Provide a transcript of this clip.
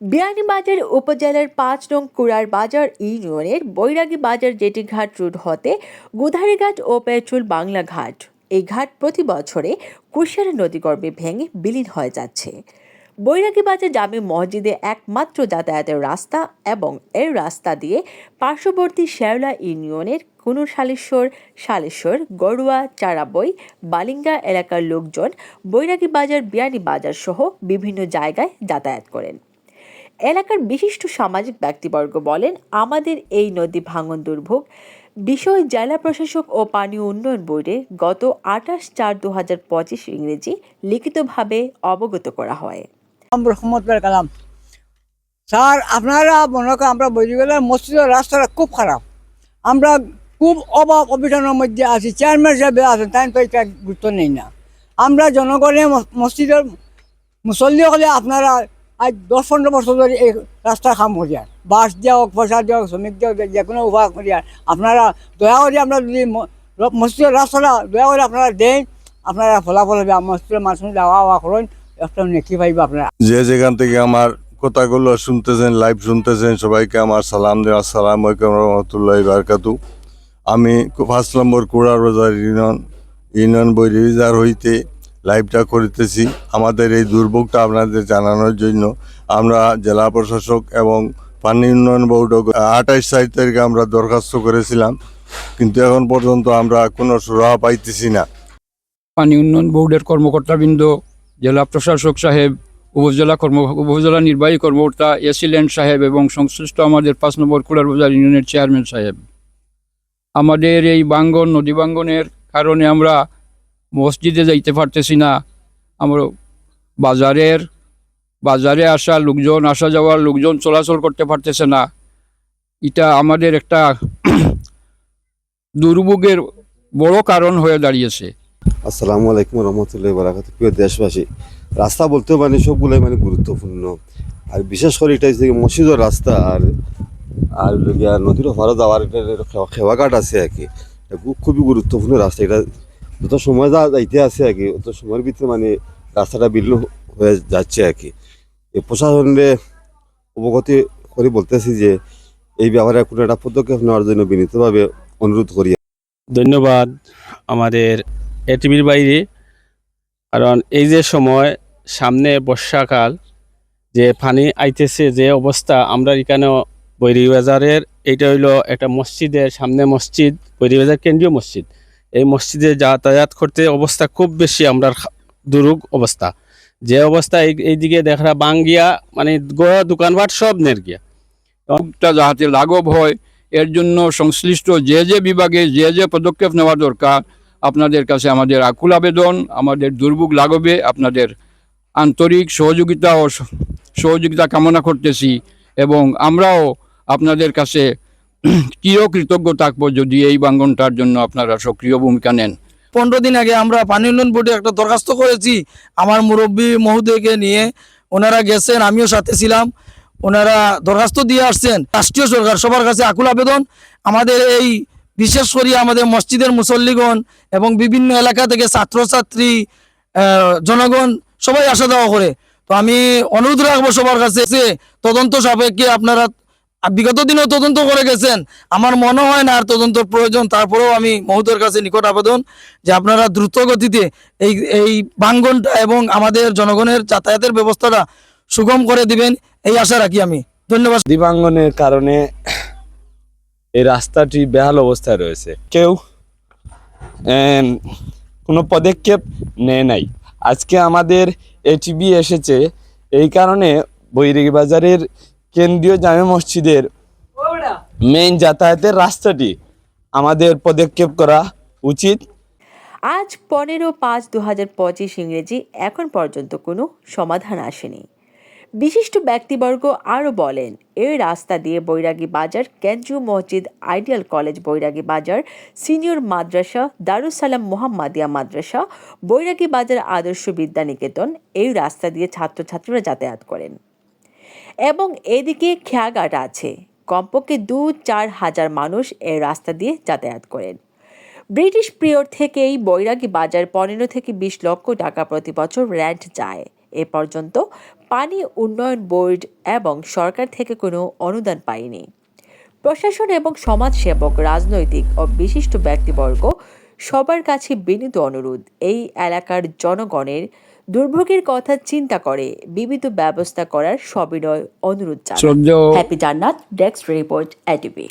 বিয়ানীবাজার উপজেলার পাঁচ নং কুড়ার বাজার ইউনিয়নের বৈরাগী বাজার জেটিঘাট রোড হতে গুধারিঘাট ও পেট্রোল বাংলা ঘাট, এই ঘাট প্রতি বছরে কুশিয়ারা নদীগর্ভে ভেঙে বিলীন হয়ে যাচ্ছে। বৈরাগী বাজার জামে মসজিদে একমাত্র যাতায়াতের রাস্তা এবং এর রাস্তা দিয়ে পার্শ্ববর্তী শেওলা ইউনিয়নের কুনুর শালেশ্বর শালেশ্বর গড়ুয়া, চারাবই, বালিঙ্গা এলাকার লোকজন বৈরাগী বাজার বিয়ানী বাজার সহ বিভিন্ন জায়গায় যাতায়াত করেন। এলাকার বিশিষ্ট সামাজিক ব্যক্তিবর্গ বলেন, আমাদের এই নদী ভাঙন দুর্ভোগ। বিষয় জেলা প্রশাসক ও পানি উন্নয়ন বোর্ডে গত আঠাশ চার দু হাজার পঁচিশ ইংরেজি লিখিতভাবে অবগত করা হয়। কালাম। স্যার, আপনারা মনে করেন আমরা বলি গেলে মসজিদের রাস্তাটা খুব খারাপ। আমরা খুব অভাব অবিধানের মধ্যে আছি। চেয়ারম্যান সাহেব আছেন, তাই তো গুরুত্ব নেই না। আমরা জনগণের মস- মসজিদের মুসল্লি হলে আপনারা আজ দশ পনেরো বছর ধরে এই রাস্তা কাম করিয়ার বাস দেওয়া হোক পয়সা দেওয়া হোক শ্রমিক দেওয়া যে কোনো উপায় করিয়ার আপনারা দয়া করে আমরা যদি মসজিদের রাস্তাটা দয়া করে আপনারা দেন, আপনারা ফলাফল হবে। মসজিদের মানুষ যাওয়া আওয়া করেন, একটা নেকি পাইবে আপনারা। যে যেখান থেকে আমার কথাগুলো শুনতেছেন লাইভ শুনতেছেন, সবাইকে আমার সালাম দেওয়া আসসালাম আলাইকুম রহমতুল্লাহ বারকাতু। আমি পাঁচ নম্বর কুড়ার বাজার ইউনিয়ন ইউনিয়ন বৈরিজার হইতে লাইভটা করিতেছি। আমাদের এই দুর্ভোগটা আপনাদের জানানোর জন্য আমরা জেলা প্রশাসক এবং পানি উন্নয়ন বোর্ড আঠাইশ তারিখ তারিখে আমরা দরখাস্ত করেছিলাম। কিন্তু এখন পর্যন্ত আমরা কোনো সুরাহা পাইতেছি না। পানি উন্নয়ন বোর্ডের কর্মকর্তাবৃন্দ, জেলা প্রশাসক সাহেব, উপজেলা কর্ম, উপজেলা নির্বাহী কর্মকর্তা এসিল্যান্ড সাহেব এবং সংশ্লিষ্ট আমাদের পাঁচ নম্বর কুড়ার বাজার ইউনিয়নের চেয়ারম্যান সাহেব। আমাদের এই বাঙ্গন, নদী বাঙ্গনের কারণে আমরা মসজিদে যাইতে পারতেছি না। আমরা বাজারের, বাজারে আসা লোকজন, আসা যাওয়ার লোকজন চলাচল করতে পারতেছে না। এটা আমাদের একটা দুর্ভোগের বড় কারণ হয়ে দাঁড়িয়েছে। আসসালামু আলাইকুম রহমতুল্লাহ বারাকাত প্রিয় দেশবাসী, রাস্তা বলতে মানে সবগুলোই মানে গুরুত্বপূর্ণ। আর বিশেষ করে এটা হচ্ছে মসজিদের রাস্তা আর আর নদীর একটা খেওয়া- খেওয়াঘাট আছে আর কি। খুব- খুবই গুরুত্বপূর্ণ রাস্তা। এটা যত সময় যা যাইতে আছে আর কি, অত সময়ের ভিতরে মানে রাস্তাটা বিলীন হয়ে যাচ্ছে আর কি। প্রশাসনের অবগতি করে বলতেছি যে, এই ব্যাপারে কোনো একটা পদক্ষেপ নেওয়ার জন্য বিনীতভাবে অনুরোধ করি। ধন্যবাদ আমাদের এটিভির বাইরে। কারণ এই যে সময়, সামনে বর্ষাকাল, যে পানি আইতেছে, যে অবস্থা, আমরা এখানেও বৈরিবাজারের এইটা হইল একটা মসজিদের সামনে মসজিদ বৈরিবাজার কেন্দ্রীয় মসজিদ। এই মসজিদে যাতায়াত করতে অবস্থা খুব বেশি আমরা দুরূহ অবস্থা। যে অবস্থা এই- এইদিকে দেখা বাঙ্গিয়া মানে গোয়া দোকানপাট সব নের গিয়া যাতে লাঘব হয়, এর জন্য সংশ্লিষ্ট যে যে বিভাগে যে যে পদক্ষেপ নেওয়া দরকার, আপনাদের কাছে আমাদের আকুল আবেদন, আমাদের দুর্ভোগ লাঘবে, আপনাদের আন্তরিক সহযোগিতা ও সহযোগিতা কামনা করতেছি এবং আমরাও আপনাদের কাছে চির কৃতজ্ঞ থাকব যদি এই বাঙ্গনটার জন্য আপনারা সক্রিয় ভূমিকা নেন? পনেরো দিন আগে আমরা পানি উন্নয়ন বোর্ডে একটা দরখাস্ত করেছি। আমার মুরব্বী মহোদয়কে নিয়ে। ওনারা গেছেন, আমিও সাথে ছিলাম। ওনারা দরখাস্ত দিয়ে আসছেন। রাষ্ট্রীয় সরকার, সবার কাছে আকুল আবেদন। আমাদের এই, বিশেষ করে আমাদের মসজিদের মুসল্লিগণ এবং বিভিন্ন এলাকা থেকে ছাত্রছাত্রী জনগণ, সবাই আসা যাওয়া করে। তো আমি অনুরোধ রাখব সবার কাছে তদন্ত সাপেক্ষে আপনারা বিগত দিনেও তদন্ত করে গেছেন। আমার মনে হয় না আর তদন্ত প্রয়োজন। তারপরেও আমি মহোদয়ের কাছে নিকট আবেদন যে আপনারা দ্রুত গতিতে এই এই বাঙ্গনটা এবং আমাদের জনগণের যাতায়াতের ব্যবস্থাটা সুগম করে দিবেন, এই আশা রাখি আমি। ধন্যবাদ। দিবাঙ্গনের কারণে এই রাস্তাটি বেহাল অবস্থায় রয়েছে। কেউ কোনো পদক্ষেপ নেয় নাই। আজকে আমাদের এটিভি এসেছে। এই কারণে বৈরিক বাজারের কেন্দ্রীয় জামে মসজিদের মেইন যাতায়াতের রাস্তাটি আমাদের পদক্ষেপ করা উচিত। আজ পনেরো পাঁচ দু হাজার পঁচিশ ইংরেজি এখন পর্যন্ত কোনো সমাধান আসেনি। বিশিষ্ট ব্যক্তিবর্গ আরও বলেন এই রাস্তা দিয়ে বৈরাগী বাজার কেন্দ্রীয় মসজিদ আইডিয়াল কলেজ বৈরাগী বাজার সিনিয়র মাদ্রাসা দারুসালাম মোহাম্মদিয়া মাদ্রাসা বৈরাগী বাজার আদর্শ বিদ্যানিকেতন এই রাস্তা দিয়ে ছাত্রছাত্রীরা যাতায়াত করেন। এবং এদিকে খেয়াঘাট আছে। কমপক্ষে দু চার হাজার মানুষ এই রাস্তা দিয়ে যাতায়াত করেন। ব্রিটিশ পিরিয়ড থেকেই বৈরাগী বাজার পনেরো থেকে বিশ লক্ষ টাকা প্রতি বছর র্যান্ট যায় এ পর্যন্ত পানি উন্নয়ন বোর্ড এবং সরকার থেকে কোনো অনুদান পায়নি। প্রশাসন এবং সমাজসেবক, রাজনৈতিক ও বিশিষ্ট ব্যক্তিবর্গ সবার কাছে বিনীত অনুরোধ, এই এলাকার জনগণের দুর্ভোগের কথা চিন্তা করে বিবিধ ব্যবস্থা করার সবিনয় অনুরোধ জানান। হ্যাপি জান্নাত ডেস্ক রিপোর্ট এটিভি